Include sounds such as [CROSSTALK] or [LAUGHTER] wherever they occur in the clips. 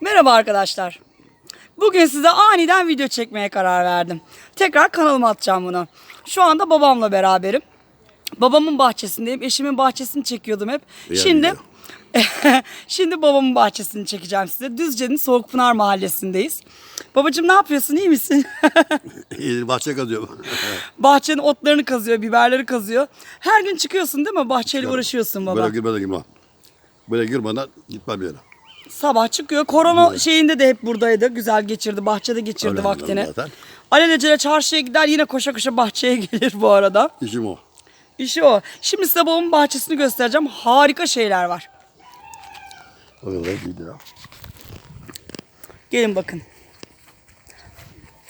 Merhaba arkadaşlar. Bugün size aniden video çekmeye karar verdim. Tekrar kanalıma atacağım bunu. Şu anda babamla beraberim. Babamın bahçesindeyim. Eşimin bahçesini çekiyordum hep. Yani Şimdi [LAUGHS] Şimdi babamın bahçesini çekeceğim size. Düzce'nin Soğukpınar mahallesindeyiz. Babacığım ne yapıyorsun? İyi misin? [LAUGHS] İyi, bahçe kazıyor. [LAUGHS] Bahçenin otlarını kazıyor, biberleri kazıyor. Her gün çıkıyorsun değil mi? Bahçeyle uğraşıyorsun baba. Böyle girmeden girme. Böyle girmeden gitmem bir yere. Sabah çıkıyor. Korona şeyinde de hep buradaydı. Güzel geçirdi. Bahçede geçirdi Öyle vaktini. zaten. Alelacele çarşıya gider yine koşa koşa bahçeye [LAUGHS] gelir bu arada. İşim o. İşi o. Şimdi size babamın bahçesini göstereceğim. Harika şeyler var. Öyle iyiydi ya. Gelin bakın.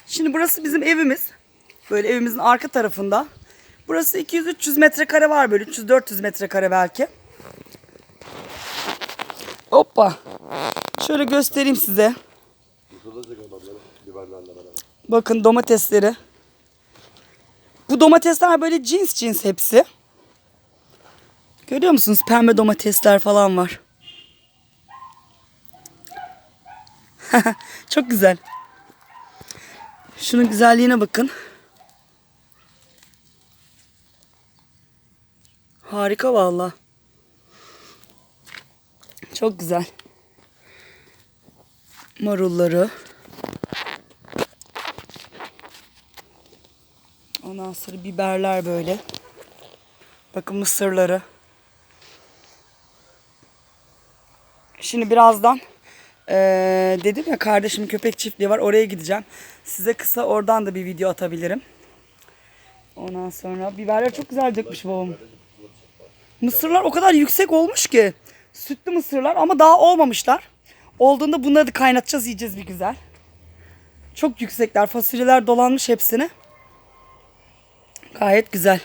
Şimdi burası bizim evimiz. Böyle evimizin arka tarafında. Burası 200-300 metrekare var böyle. 300-400 metrekare belki. Hoppa. Şöyle göstereyim size. Bakın domatesleri. Bu domatesler böyle cins cins hepsi. Görüyor musunuz? Pembe domatesler falan var. [LAUGHS] Çok güzel. Şunun güzelliğine bakın. Harika valla. Çok güzel. Marulları. Ondan sonra biberler böyle. Bakın mısırları. Şimdi birazdan eee, dedim ya kardeşimin köpek çiftliği var oraya gideceğim. Size kısa oradan da bir video atabilirim. Ondan sonra biberler çok güzel dökmüş babam. Mısırlar o kadar yüksek olmuş ki. Sütlü mısırlar ama daha olmamışlar. Olduğunda bunları da kaynatacağız yiyeceğiz bir güzel. Çok yüksekler. Fasulyeler dolanmış hepsini. Gayet güzel.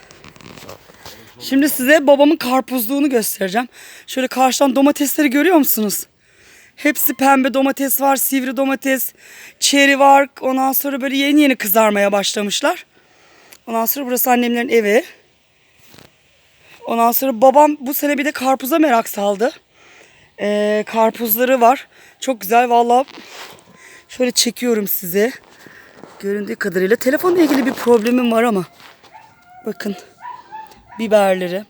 Şimdi size babamın karpuzluğunu göstereceğim. Şöyle karşıdan domatesleri görüyor musunuz? Hepsi pembe domates var, sivri domates, çeri var. Ondan sonra böyle yeni yeni kızarmaya başlamışlar. Ondan sonra burası annemlerin evi. Ondan sonra babam bu sene bir de karpuza merak saldı. Ee, karpuzları var. Çok güzel valla. Şöyle çekiyorum size. Göründüğü kadarıyla. Telefonla ilgili bir problemim var ama. Bakın. Biberleri.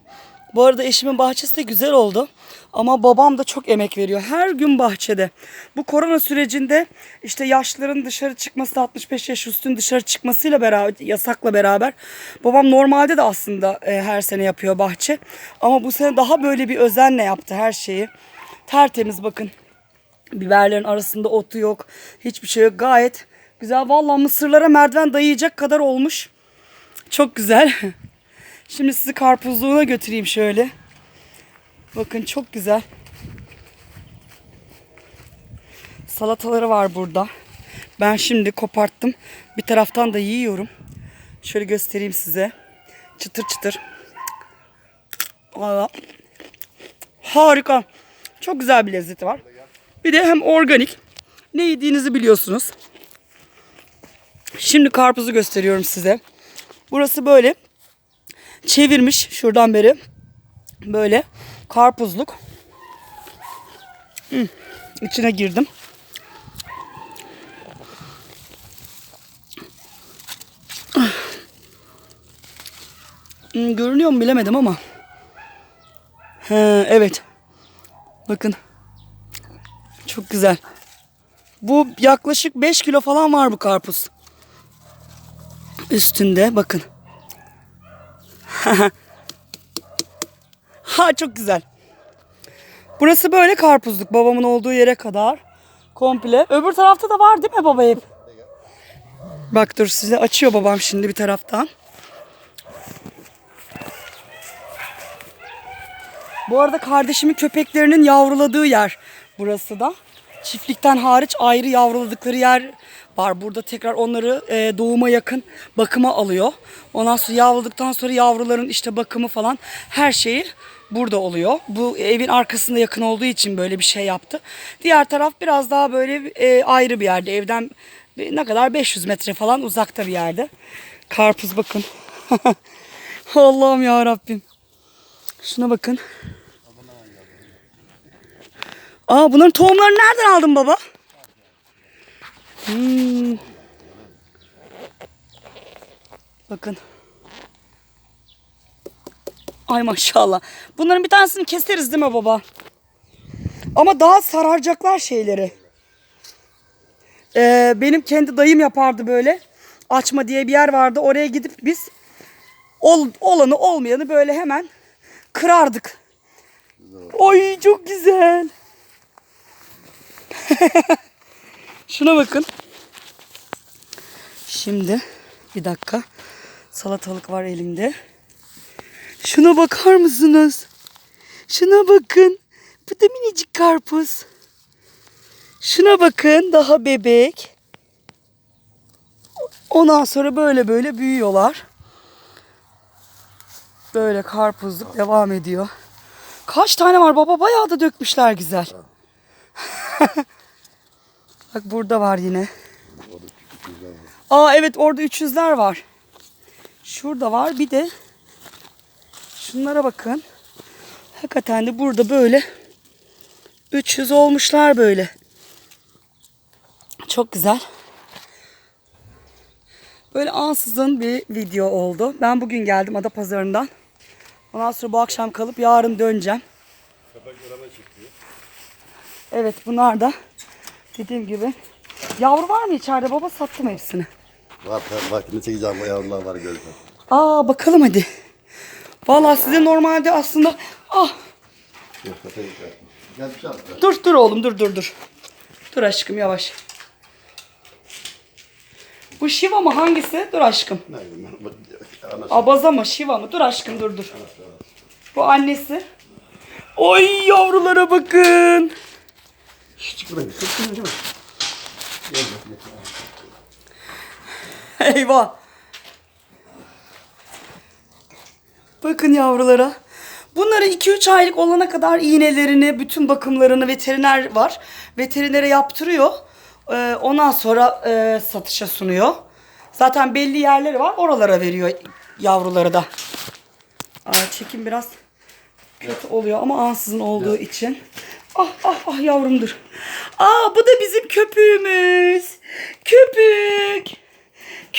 Bu arada eşimin bahçesi de güzel oldu. Ama babam da çok emek veriyor. Her gün bahçede. Bu korona sürecinde işte yaşlıların dışarı çıkması 65 yaş üstün dışarı çıkmasıyla beraber yasakla beraber babam normalde de aslında e, her sene yapıyor bahçe. Ama bu sene daha böyle bir özenle yaptı her şeyi. Tertemiz bakın. Biberlerin arasında otu yok. Hiçbir şey yok. Gayet güzel. Vallahi mısırlara merdiven dayayacak kadar olmuş. Çok güzel. [LAUGHS] Şimdi sizi karpuzluğuna götüreyim şöyle. Bakın çok güzel. Salataları var burada. Ben şimdi koparttım. Bir taraftan da yiyorum. Şöyle göstereyim size. Çıtır çıtır. Valla. Harika. Çok güzel bir lezzeti var. Bir de hem organik. Ne yediğinizi biliyorsunuz. Şimdi karpuzu gösteriyorum size. Burası böyle çevirmiş şuradan beri. Böyle karpuzluk. Hı, içine girdim. Hmm, görünüyor mu bilemedim ama. He, evet. Bakın. Çok güzel. Bu yaklaşık 5 kilo falan var bu karpuz. Üstünde bakın. [LAUGHS] ha çok güzel. Burası böyle karpuzluk babamın olduğu yere kadar. Komple. Öbür tarafta da var değil mi baba? Bak dur size açıyor babam şimdi bir taraftan. Bu arada kardeşimin köpeklerinin yavruladığı yer burası da. Çiftlikten hariç ayrı yavruladıkları yer var. Burada tekrar onları e, doğuma yakın bakıma alıyor. Ondan sonra yavruladıktan sonra yavruların işte bakımı falan her şeyi burada oluyor. Bu evin arkasında yakın olduğu için böyle bir şey yaptı. Diğer taraf biraz daha böyle e, ayrı bir yerde. Evden ne kadar 500 metre falan uzakta bir yerde. Karpuz bakın. [LAUGHS] Allah'ım ya Rabbim. Şuna bakın. Aa bunların tohumlarını nereden aldın baba? Hmm. Bakın. Ay maşallah. Bunların bir tanesini keseriz değil mi baba? Ama daha sararacaklar şeyleri. Ee, benim kendi dayım yapardı böyle. Açma diye bir yer vardı. Oraya gidip biz ol, olanı olmayanı böyle hemen kırardık. Oy çok güzel. [LAUGHS] Şuna bakın. Şimdi bir dakika. Salatalık var elimde. Şuna bakar mısınız? Şuna bakın. Bu da minicik karpuz. Şuna bakın daha bebek. Ondan sonra böyle böyle büyüyorlar. Böyle karpuzluk devam ediyor. Kaç tane var baba? Bayağı da dökmüşler güzel. [LAUGHS] Bak burada var yine. Aa evet orada 300'ler var. Şurada var bir de şunlara bakın. Hakikaten de burada böyle 300 olmuşlar böyle. Çok güzel. Böyle ansızın bir video oldu. Ben bugün geldim Adapazarı'ndan. Ondan sonra bu akşam kalıp yarın döneceğim. Evet bunlar da dediğim gibi. Yavru var mı içeride baba? Sattım hepsini. Var bak ne çekeceğim yavrular var gözler. Aa bakalım hadi. Vallahi size normalde aslında... Ah şey dur dur oğlum dur dur dur. Dur aşkım yavaş. Bu Shiva mı hangisi? Dur aşkım. Ne bileyim ben. bu- Anası. Abaza mı Shiva mı? Dur aşkım dur dur. Bu annesi. Oy yavrulara bakın. Şşş, Çık. Gel gel. Eyvah. Bakın yavrulara. Bunları 2-3 aylık olana kadar iğnelerini, bütün bakımlarını veteriner var. Veterinere yaptırıyor. Ee, ondan sonra e, satışa sunuyor. Zaten belli yerleri var. Oralara veriyor yavruları da. Aa, çekim biraz kötü oluyor ama ansızın olduğu için. Ah ah ah yavrumdur. Aa bu da bizim köpüğümüz. Köpük.